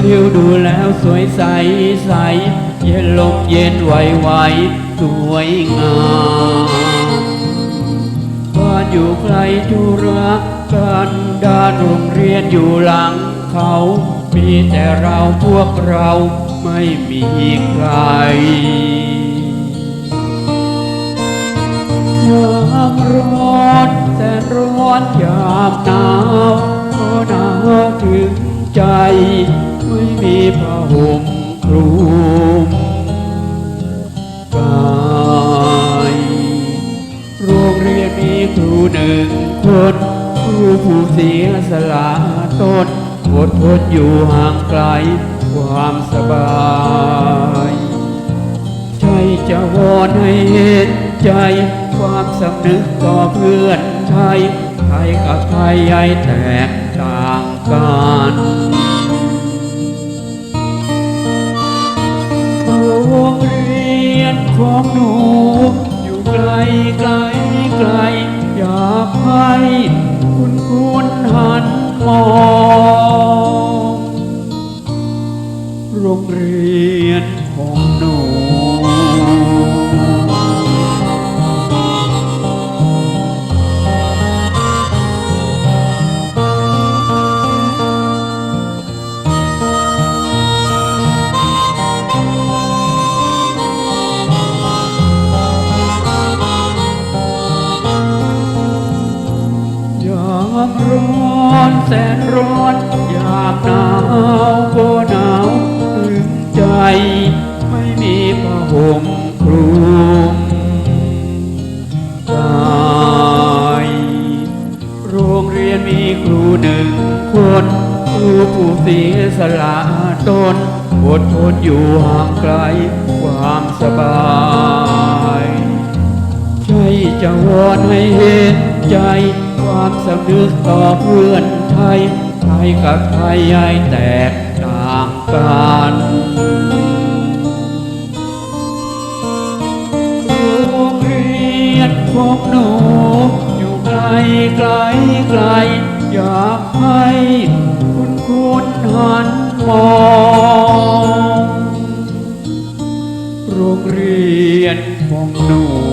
เลี้ยวดูแล้วสวยใสใส เย็นลมเย็นไหวไหวสวยงามบ้านอยู่ไกลธุระกันดานโรงเรียนอยู่หลังเขา มีแต่เราพวกเราไม่มีใคร ห่มคลุมกายโรงเรียนมีครูหนึ่งคนครูผู้เสียสละตนอดทนอยู่ห่างไกลความสบายใจจะวอนให้เห็นใจ ความสำนึกต่อเพื่อนไทยไทยกับไทยใหญ่แตกต่างกัน ของหนู อยู่ไกลไกลไกล อยากให้คุณคุณหันมองโรงเรียนของหนูามร้อนแสนร้อน อยามหนาวก็หนาวถึงใจ ไม่มีผ้าห่มคลุมกายโรงเรียนมีครูหนึ่งคนครูผู้เสียสละตนอดทนอยู่ห่างไกลความสบาย ใจจะวอนให้เห็นใจ ความสำนึกต่อเพื่อนไทย ไทยกับไทยใหญ่แตกต่างกันโรงเรียนของหนูอยู่ไกลไกลไกล อยากให้คุณคุณหันมองโรงเรียนของหนู